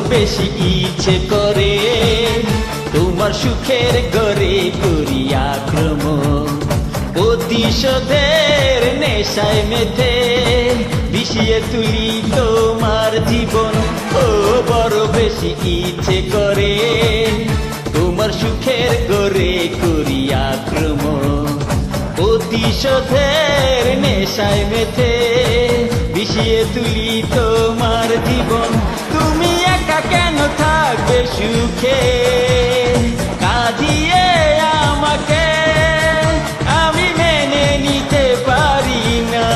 বেশি ইচ্ছে করে। তোমার সুখের গড়ে করি আক্রমণ। প্রতিশোধের নেশায় মেতে বিষিয়ে তুলি তোমার জীবন। ও বড় বেশি ইচ্ছে করে। তোমার সুখের গড়ে করি আক্রমণ। প্রতিশোধের নেশায় মেতে বিষিয়ে তুলি তোমার জীবন। তুমি একা কেন থাকবে সুখে? কাঁদিয়ে আমাকে, আমি মেনে নিতে পারি না।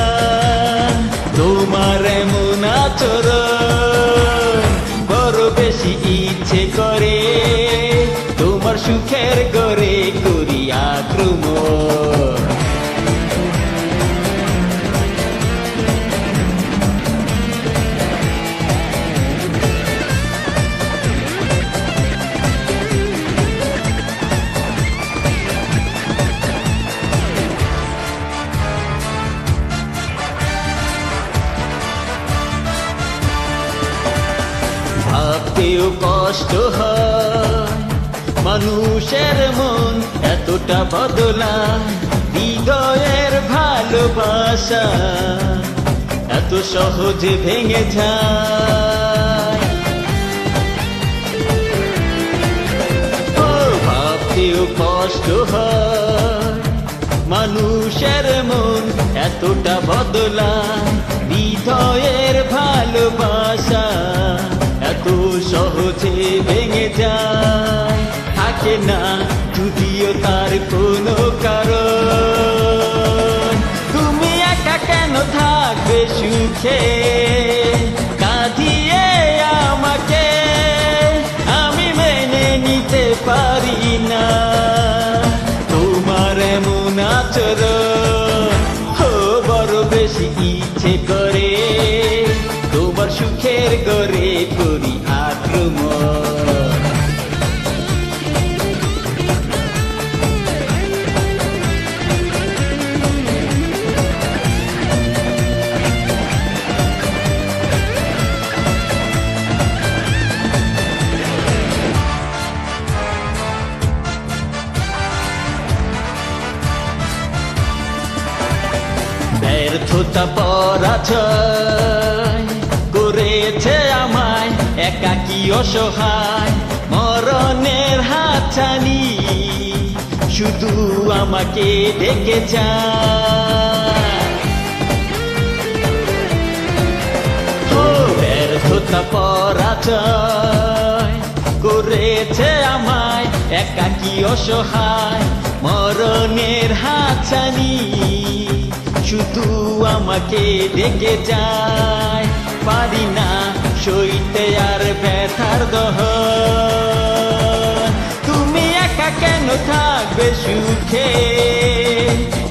তোমার এমন আচরণ বড় বেশি ইচ্ছে করে। তোমার সুখের গড়ে করি আক্রমণ। ভাবতেও কষ্ট হয়। মানুষের মন এতটা বদলা, হৃদয়ের ভালোবাসা এত সহজে ভেঙে যায়। ভাবতেও কষ্ট হয়। মানুষের মন এতটা বদলা, হৃদয়ের ভালোবাসা এত সহজে ভেঙে যায়। থাকে না যদিও তার কোনো কারণ। তুমি একা কেন থাকবে সুখে? কাঁদিয়ে আমাকে আমি মেনে নিতে পারি না। তোমার এমন আচরণ হো বড় বেশি ইচ্ছে করে ব্যর্থতা পরাজয় করেছে আমায়, একাকি অসহায়, মরণের হাতছানি। শুধু আমাকে ডেকে ও ব্যর্থতা পরাজয় করেছে আমায়, একাকি অসহায়, মরণের হাতছানি। শুধু আমাকে ডেকে যায়। পারি না সইতে আর ব্যথার দহ তুমি একা কেন থাকবে সুখে?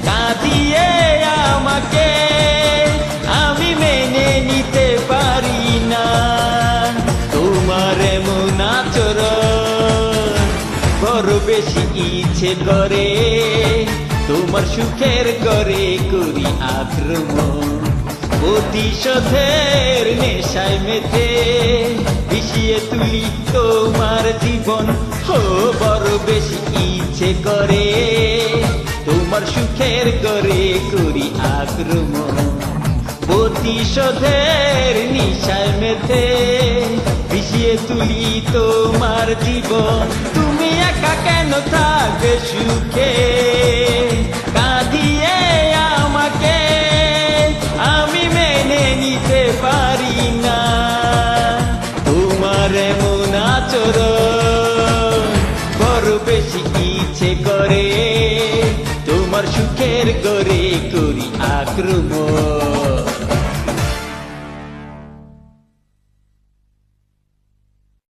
কাঁদিয়ে আমাকে আমি মেনে নিতে পারি না। তোমার এমন আচরণ বড় বেশি ইচ্ছে করে। তোমার সুখের করে করি আক্রমণ। প্রতিশোধের নেশায় মেতে বিষিয়ে তুলি তোমার জীবন। হো বড় বেশি ইচ্ছে করে তোমার সুখের করে করি আক্রমণ। প্রতিশোধের নিশায় মেতে বিষিয়ে তুলি তোমার জীবন। তুমি একা কেন থাকবে সুখে? সুখের করে করি আক্রমণ।